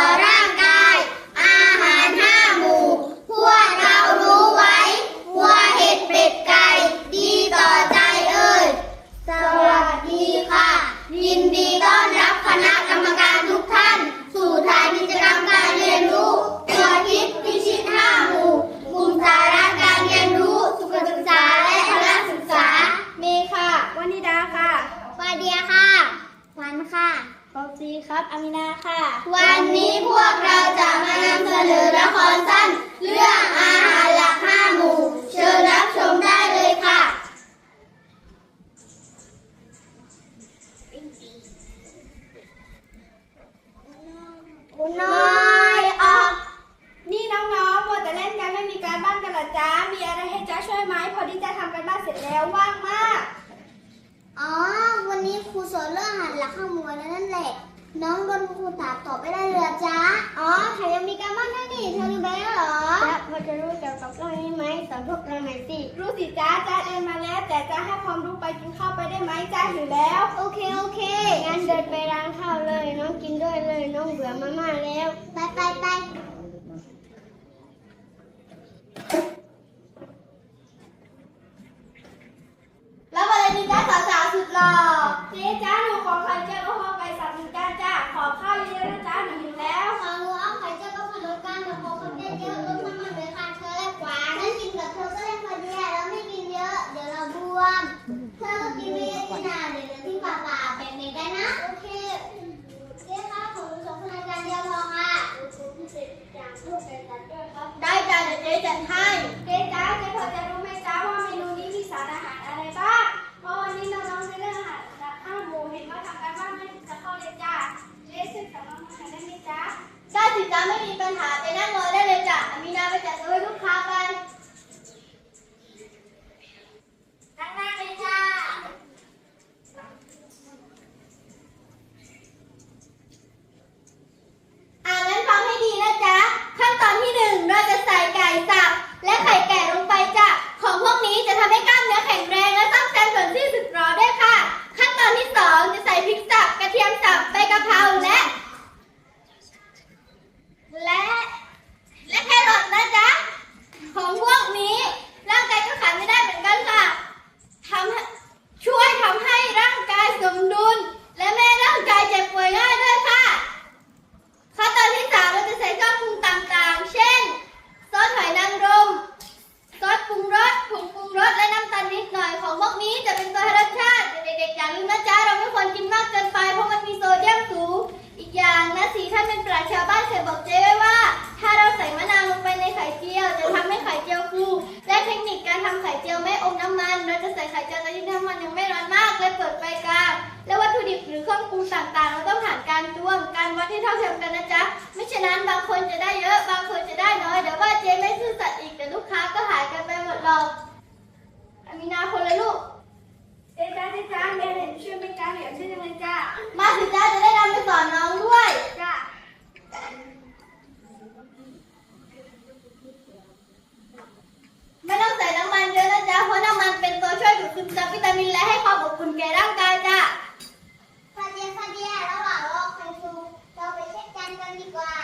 para นี้พวกเราจะมานำเสนอละครสั้น เรื่องอาหารหลักห้าหมู่ เชิญรับชมได้เลยค่ะ น้อยออนี่น้องๆมัวแต่เล่นกันไม่มีการบ้านกันหรอจ๊ะ มีอะไรให้จ๊ะช่วยไหมพอที่จะทำกันบ้านเสร็จแล้วว่างมาก อ๋อ วันนี้ครูสอนเรื่องอาหารหลักห้าหมู่แล้วนั่นแหละ น้องโดนครูถามตอบไม่ได้เลยจ้าอ๋อเธอยังมีการบ้านให้นี่เธอรู้ไปแล้วเหรอจ้าพอจะรู้จัอบเรื่องนี้ไหมสอนพวกเราหน่อยสิ รู้สิจ้าจ้าเรียนมาแล้ว แต่จ้าให้ความรู้ไปกินข้าวไปได้ไหมจ้าหิวแล้ว โอเคโอเค งั้นเดินไปร้านข้าวเลย น้องกินด้วยเลย น้องเบื่อมาม่าแล้ว ไปไปไปแล้ววันนี้จ้าสาวๆสุดหล่อเจ๊จ้าหนูขอใครเจ้าห้อ กินจ้า ขอข้าวเยอะๆนะจ้าหนูหิวแล้ว and. นี้จะเป็นตัวรมชาติเด็กๆอย่าลืมนะจ๊ะเราไม่ควรกินมากเกินไปเพราะมันมีโซเดียมสูง อีกอย่างนะสีท่านเป็นปราชญ์ชาวบ้านเคยบอกเจ๊ไว้ว่า ถ้าเราใส่มะนาวลงไปในไข่เจียว จะทำให้ไข่เจียวฟูและเทคนิคการทำไข่เจียวไม่อมน้ำมัน เราจะใส่ไข่เจียวในที่น้ำมันยังไม่ร้อนมากเลยเปิดไฟกลางและวัตถุดิบหรือเครื่องปรุงต่างๆ เราต้องผ่านการตวงการวัดที่เท่าเทียมกันนะจ๊ะไม่ฉะนั้นบางคนจะได้เยอะบางคนจะได้น้อย yang.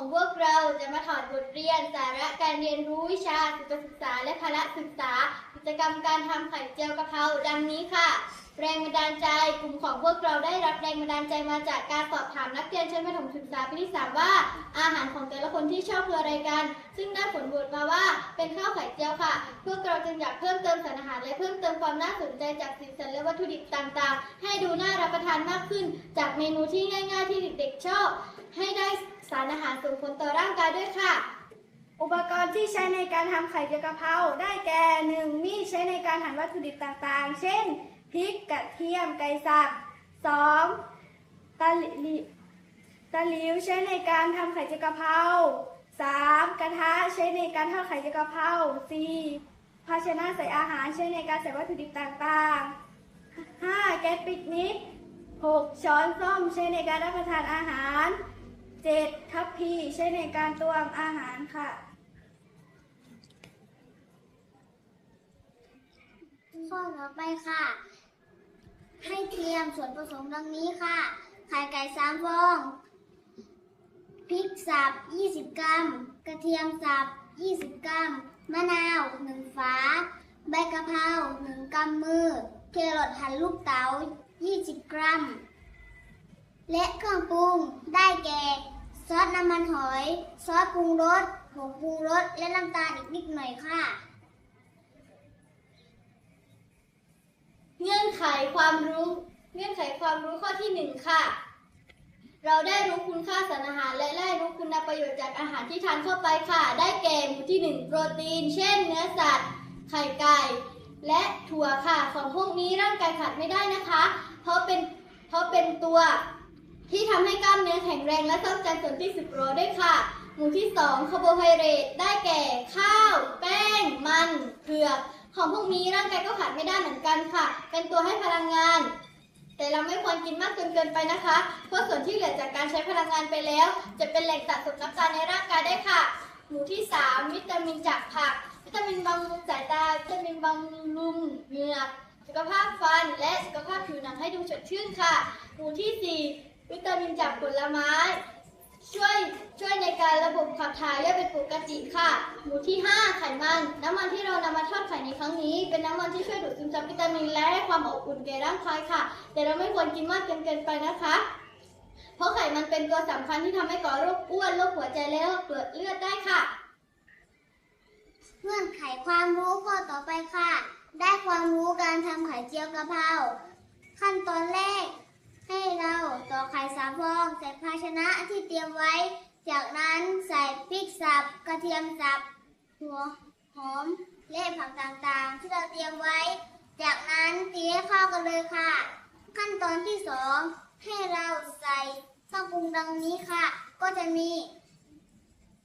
ของพวกเราจะมาถอดบทเรียนสาระการเรียนรู้วิชาสุขศึกษาและพละศึกษา กิจกรรมการทำไข่เจียวกะเพราดังนี้ค่ะ แรงบันดาลใจกลุ่มของพวกเราได้รับแรงบันดาลใจมาจากการสอบถามนักเรียนชั้นประถมศึกษาปีที่สามว่า อาหารของแต่ละคนที่ชอบคืออะไรกัน ซึ่งได้ผลโหวตมาว่าเป็นข้าวไข่เจียวค่ะ พวกเราจึงอยากเพิ่มเติมสารอาหารและเพิ่มเติมความน่าสนใจจากสีสันและวัตถุดิบต่างๆ ให้ดูน่ารับประทานมากขึ้น จากเมนูที่ง่าย ๆ ที่เด็กๆชอบ ให้ได้ สารอาหารส่งผลต่อร่างกายด้วยค่ะ อุปกรณ์ที่ใช้ในการทำไข่เจียวกะเพราได้แก่หนึ่งมีดใช้ในการหั่นวัตถุดิบต่างๆ เช่นพริกกระเทียมไก่สับสองตะลิตะลิวใช้ในการทำไข่เจียวกะเพราสามกระทะใช้ในการทอดไข่เจียวกะเพราสี่ภาชนะใส่อาหารใช้ในการใส่วัตถุดิบต่างๆห้าแก๊สปิกนิกหกช้อนส้อมใช้ในการรับประทานอาหาร เจ็ดทัพพีใช้ในการตวงอาหารค่ะ ข้อต่อไปค่ะ ให้เตรียมส่วนผสมดังนี้ค่ะ ไข่ไก่สามฟอง พริกสับ 20 กรัม กระเทียมสับ 20 กรัม มะนาว 1 ฝา ใบกะเพรา 1กำมือ เครอทหั่นลูกเต๋า 20 กรัม และเครื่องปรุงได้แก่ ซอสน้ำมันหอย ซอสปรุงรสผงปรุงรสและน้ำตาลอีกนิดหน่อยค่ะ เงื่อนไขความรู้ เงื่อนไขความรู้ข้อที่หนึ่งค่ะ เราได้รู้คุณค่าสารอาหารและได้รู้คุณประโยชน์จากอาหารที่ทานเข้าไปค่ะ ได้แก่หมู่ที่หนึ่งโปรตีน เช่น เนื้อสัตว์ ไข่ไก่ และถั่วค่ะ ของพวกนี้ร่างกายขาดไม่ได้นะคะ เพราะเป็นเพราะเป็นตัว ที่ทำให้กล้ามเนื้อแข็งแรงและซ่อมแซมส่วนที่สึกหรอด้วยค่ะ หมู่ที่สองคาร์โบไฮเดรตได้แก่ ข้าว แป้ง มันเผือก ของพวกนี้ร่างกายก็ขาดไม่ได้เหมือนกันค่ะ เป็นตัวให้พลังงาน แต่เราไม่ควรกินมากจนเกินไปนะคะเพราะส่วนที่เหลือจากการใช้พลังงานไปแล้ว จะเป็นแหล่งสะสมน้ำตาลในร่างกายได้ค่ะ หมู่ที่ 3 วิตามินจากผัก วิตามินบำรุงสายตาวิตามินบำรุงเหงือกสุขภาพฟันและสุขภาพผิวหนังให้ดูสดชื่นค่ะ หมู่ที่ 4 วิตามินจากผลไม้ ช่วยช่วยในการระบบขับถ่ายได้เป็นปกติค่ะ หมู่ที่ 5 ไขมัน น้ำมันที่เรานำมาทอดไข่ในครั้งนี้ เป็นน้ำมันที่ช่วยดูดซึมซับวิตามินและให้ความอบอุ่นแก่ร่างกายค่ะ แต่เราไม่ควรกินมากจนเกินไปนะคะ เพราะไขมันเป็นตัวสำคัญที่ทำให้ก่อโรคอ้วนโรคหัวใจและโรคเกลือดเลือดได้ค่ะเงื่อนไขความรู้ข้อต่อไปค่ะ ได้ความรู้การทำไข่เจียวกะเพราขั้นตอนแรก ให้เราตอกไข่สามฟองใส่ภาชนะที่เตรียมไว้ จากนั้นใส่พริกสับกระเทียมสับ หัวหอมและผักต่างๆ ที่เราเตรียมไว้ จากนั้นตีให้เข้ากันเลยค่ะ ขั้นตอนที่สองให้เราใส่เครื่องปรุงดังนี้ค่ะ ก็จะมี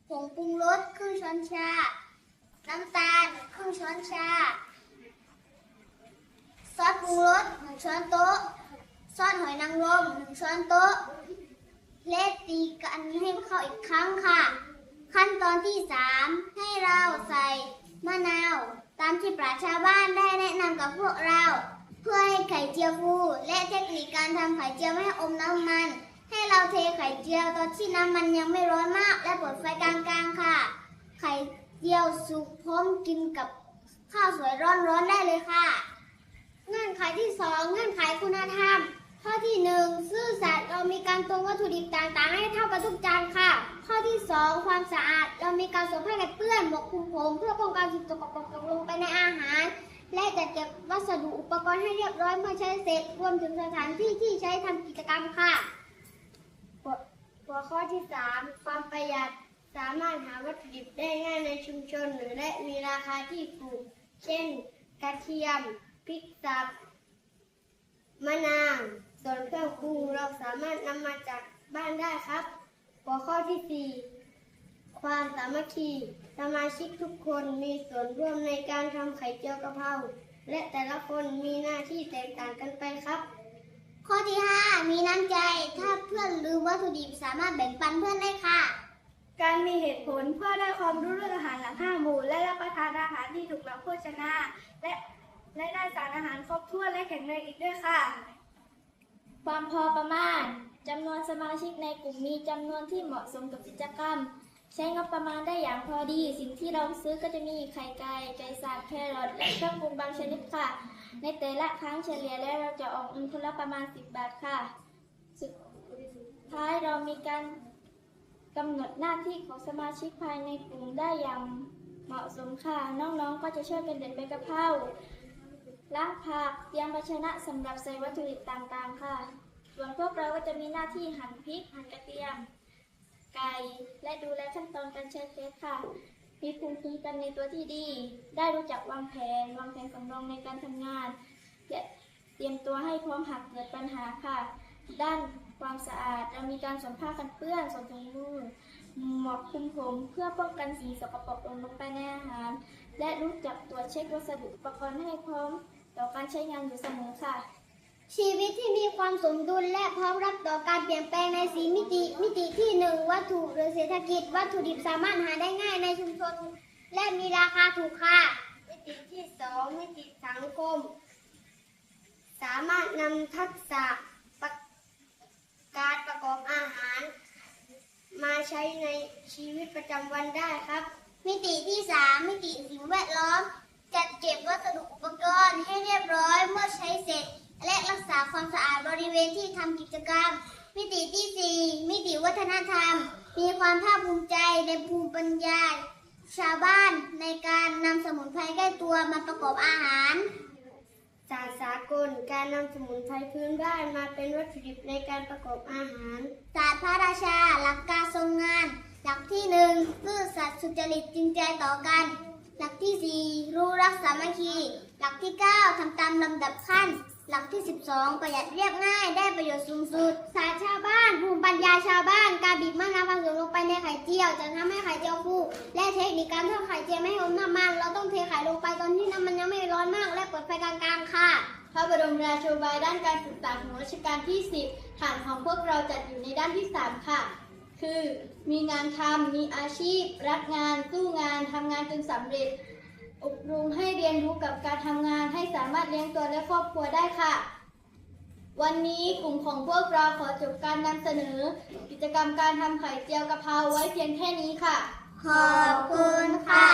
ผงปรุงรสครึ่งช้อนชา น้ำตาลครึ่งช้อนชา ซอสปรุงรสหนึ่งช้อนโต๊ะ ซอสหอยนางรมหนึ่งช้อนโต๊ะและตีกันให้เข้าอีกครั้งค่ะ ขั้นตอนที่สามให้เราใส่มะนาว ตามที่ปราชญ์ชาวบ้านได้แนะนำกับพวกเรา เพื่อให้ไข่เจียวฟูและเทคนิคการทำไข่เจียวไม่ให้อมน้ำมัน ให้เราเทไข่เจียวตอนที่น้ำมันยังไม่ร้อนมาก และเปิดไฟกลางๆค่ะ ไข่เจียวสุกพร้อมกินกับข้าวสวยร้อนๆได้เลยค่ะ เงื่อนไขที่สองเงื่อนไขคุณธรรม ข้อที่หนึ่งซื่อสัตย์เรามีการตรงวัตถุดิบต่างๆ ให้เท่ากันทุกจานค่ะ ข้อที่สองความสะอาดเรามีการสวมผ้ากันเปื้อนหมวกคลุมผม เพื่อป้องกันสิ่งสกปรกลงไปในอาหาร และจัดเก็บวัสดุอุปกรณ์ให้เรียบร้อยเมื่อใช้เสร็จรวมถึงสถานที่ที่ใช้ทำกิจกรรมค่ะหัวข้อที่ 3 ความประหยัดสามารถหาวัตถุดิบได้ง่ายในชุมชน หรือและมีราคาที่ถูก เช่น กระเทียม พริกสับมะนาว สส่วนเครื่องปรุงเราสามารถนำมาจากบ้านได้ครับ หัวข้อที่ 4 ความสามัคคี สมาชิกทุกคนมีส่วนร่วมในการทำไข่เจียวกะเพราและแต่ละคนมีหน้าที่แตกต่างกันไปครับ ข้อที่ 5 มีน้ำใจ ถ้าเพื่อนลืมวัตถุดิบสามารถแบ่งปันเพื่อนได้ค่ะ การมีเหตุผลเพื่อได้ความรู้เรื่องอาหารหลังห้าหมู่ และรับประทานอาหารที่ถูกหลักโภชนา และและได้สารอาหารครบถ้วนและแข็งแรงอีกด้วยค่ะ ความพอประมาณจำนวนสมาชิกในกลุ่มมีจำนวนที่เหมาะสมกับกิจกรรม ใช้งบประมาณได้อย่างพอดี สิ่งที่เราซื้อก็จะมีไข่ไก่ไก่สับแครอทและเครื่องปรุงบางชนิดค่ะ ในแต่ละครั้งเฉลี่ยแล้วเราจะออกเงินคนละประมาณ 10 บาทค่ะ สุดท้ายเรามีการกำหนดหน้าที่ของสมาชิกภายในกลุ่มได้อย่างเหมาะสมค่ะ น้องๆก็จะช่วยกันเด็ดใบกะเพรา ล้างผักเตรียมภาชนะสำหรับใส่วัตถุดิบต่างๆ ค่ะ ส่วนพวกเราก็จะมีหน้าที่หั่นพริกหั่นกระเทียม ไก่และดูแลขั้นตอนการใช้เฟสค่ะมีภูมิคุ้มกันในตัวที่ดี ได้รู้จักวางแผน วางแผนสำรองในการทำงานและเตรียมตัวให้พร้อมหากเกิดปัญหาค่ะ ด้านความสะอาดเรามีการสวมผ้ากันเปื้อนสวมถุงมือหมวกคลุมผมเพื่อป้องกันสิ่งสกปรกลงลงไปในอาหาร และรู้จักตรวจเช็ควัสดุอุปกรณ์ให้พร้อม ต่อการใช้งานอยู่เสมอค่ะ ชีวิตที่มีความสมดุลและพร้อมรับต่อการเปลี่ยนแปลงในสีมิติ มิติที่หนึ่งวัตถุหรือเศรษฐกิจ วัตถุดิบสามารถหาได้ง่ายในชุมชน และมีราคาถูกค่ะ มิติที่สองมิติสังคม สามารถนำทักษะการประกอบอาหาร มาใช้ในชีวิตประจำวันได้ครับ มิติที่3มิติสิ่งแวดล้อม จัดเก็บวัสดุอุป รณ์ให้เรียบร้อยเมื่อใช้เสร็จ และรักษาความสะอาดบริเวณที่ทำกิจกรรม มิติที่ 4 มิติวัฒนธรรม มีความภาคภูมิใจในภูมิปัญญา ชาวบ้านในการนำสมุนไพรใกล้ตัวมาประกอบอาหารศาสตร์สากลการนำสมุนไพรพื้นบ้านมาเป็นวัตถุดิบในการประกอบอาหารศาสตร์พระราชา หลักการทรงงาน หลักที่หนึ่งซื่อสัตย์สุจริตจริงใจต่อกันห ลักที่สี่รู้รักสามัคคี หลักที่เก้าทำตามลำดับขั้น หลักที่สิบสองประหยัดเรียบง่ายได้ประโยชน์สูงสุดศาสตร์ชาวบ้าน ภูมิปัญญาชาวบ้าน การบีบมะนาวผสมลงไปในไข่เจียว จะทำให้ไข่เจียวฟูและเทคนิคการทอดไข่เจียวไม่ให้อมน้ำมัน เราต้องเทไข่ลงไปตอนที่น้ำมันยังไม่ร้อนมาก และเปิดไฟกลางๆค่ะพระบรมราโชบายด้านการศึกษาของรัชกาลที่ 10 ฐานของพวกเราจัดอยู่ในด้านที่ 3 ค่ะ คือมีงานทำมีอาชีพ รักงานสู้งานทำงานจนสำเร็จ อบรมให้เรียนรู้กับการทำงานให้สามารถเลี้ยงตัวและครอบครัวได้ค่ะ วันนี้กลุ่มของพวกเราขอจบการนำเสนอ กิจกรรมการทำไข่เจียวกะเพราไว้เพียงแค่นี้ค่ะ ขอบคุณค่ะ